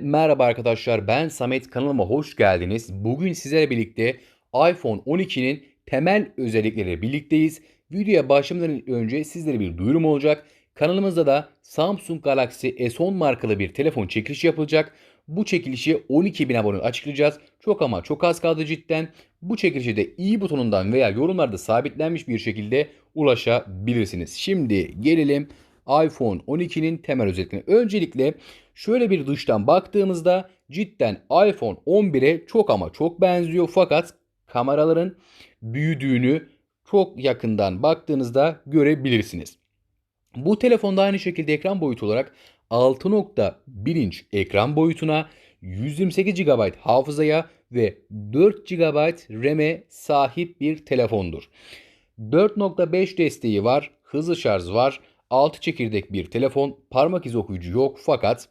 Merhaba arkadaşlar ben Samet kanalıma hoş geldiniz. Bugün sizlerle birlikte iPhone 12'nin temel özellikleri birlikteyiz. Videoya başlamadan önce sizlere bir duyurum olacak. Kanalımızda da Samsung Galaxy S10 markalı bir telefon çekilişi yapılacak. Bu çekilişi 12.000 abone açıklayacağız. Çok ama çok az kaldı cidden. Bu çekilişe de i butonundan veya yorumlarda sabitlenmiş bir şekilde ulaşabilirsiniz. Şimdi gelelim iPhone 12'nin temel özelliklerine. Öncelikle şöyle bir dıştan baktığımızda cidden iPhone 11'e çok ama çok benziyor fakat kameraların büyüdüğünü çok yakından baktığınızda görebilirsiniz. Bu telefonda aynı şekilde ekran boyutu olarak 6.1 inç ekran boyutuna 128 GB hafızaya ve 4 GB RAM'e sahip bir telefondur. 4.5 desteği var, hızlı şarj var, 6 çekirdek bir telefon, parmak izi okuyucu yok fakat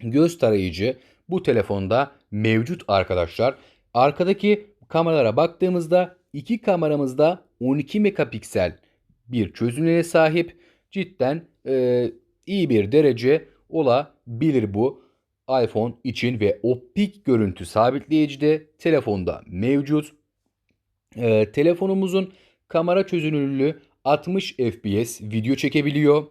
göz tarayıcı bu telefonda mevcut arkadaşlar. Arkadaki kameralara baktığımızda iki kameramızda 12 megapiksel bir çözünürlüğe sahip. Cidden e, iyi bir derece olabilir bu iPhone için ve optik görüntü sabitleyici de telefonda mevcut. E, telefonumuzun kamera çözünürlüğü 60 fps video çekebiliyor.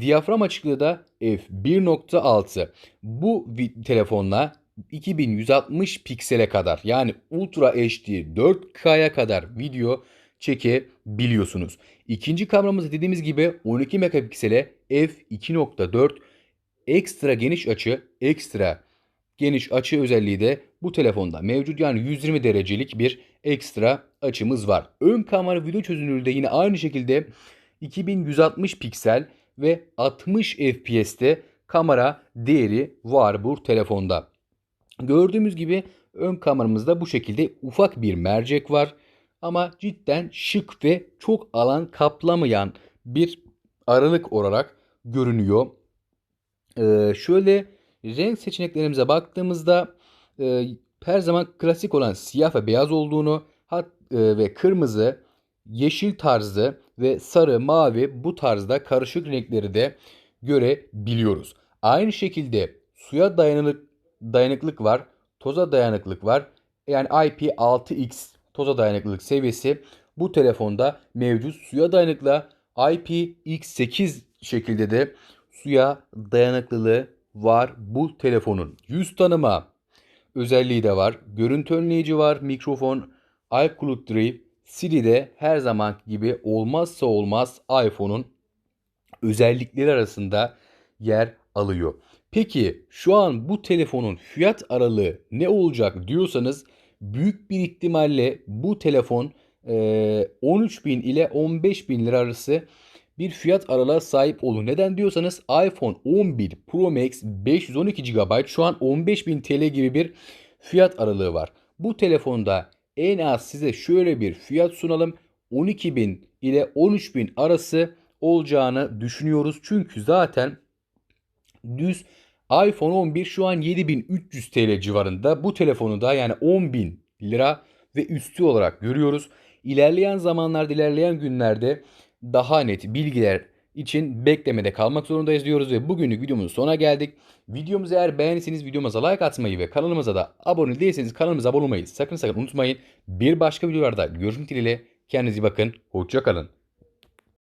Diyafram açıklığı da f1.6. Bu telefonla 2160 piksele kadar yani Ultra HD 4K'ya kadar video çekebiliyorsunuz. İkinci kameramız dediğimiz gibi 12 megapiksele f2.4 ekstra geniş açı, ekstra geniş açı özelliği de bu telefonda mevcut. Yani 120 derecelik bir ekstra açımız var. Ön kamera video çözünürlüğü de yine aynı şekilde 2160 piksel ve 60 FPS'te kamera değeri var bu telefonda. Gördüğümüz gibi ön kameramızda bu şekilde ufak bir mercek var. Ama cidden şık ve çok alan kaplamayan bir aralık olarak görünüyor. Ee, şöyle renk seçeneklerimize baktığımızda e, her zaman klasik olan siyah ve beyaz olduğunu hat, e, ve kırmızı, yeşil tarzı ve sarı, mavi bu tarzda karışık renkleri de görebiliyoruz. Aynı şekilde suya dayanıklık, dayanıklık var, toza dayanıklık var. Yani IP6X toza dayanıklılık seviyesi bu telefonda mevcut. Suya dayanıklı IPX8 şekilde de suya dayanıklılığı var bu telefonun. Yüz tanıma özelliği de var. Görüntü önleyici var. Mikrofon, iCloud Drive, Siri de her zaman gibi olmazsa olmaz iPhone'un özellikleri arasında yer alıyor. Peki şu an bu telefonun fiyat aralığı ne olacak diyorsanız büyük bir ihtimalle bu telefon 13 bin ile 15 bin lira arası bir fiyat aralığa sahip olur. Neden diyorsanız iPhone 11 Pro Max 512 GB şu an 15.000 TL gibi bir fiyat aralığı var. Bu telefonda en az size şöyle bir fiyat sunalım. 12.000 ile 13.000 arası olacağını düşünüyoruz. Çünkü zaten düz iPhone 11 şu an 7300 TL civarında. Bu telefonu da yani 10.000 lira ve üstü olarak görüyoruz. İlerleyen zamanlarda, ilerleyen günlerde daha net bilgiler için beklemede kalmak zorundayız diyoruz ve bugünlük videomuzun sonuna geldik. Videomuzu eğer beğendiyseniz videomuza like atmayı ve kanalımıza da abone değilseniz kanalımıza abone olmayı sakın sakın unutmayın. Bir başka videolarda görüşmek dileğiyle kendinize iyi bakın. Hoşçakalın.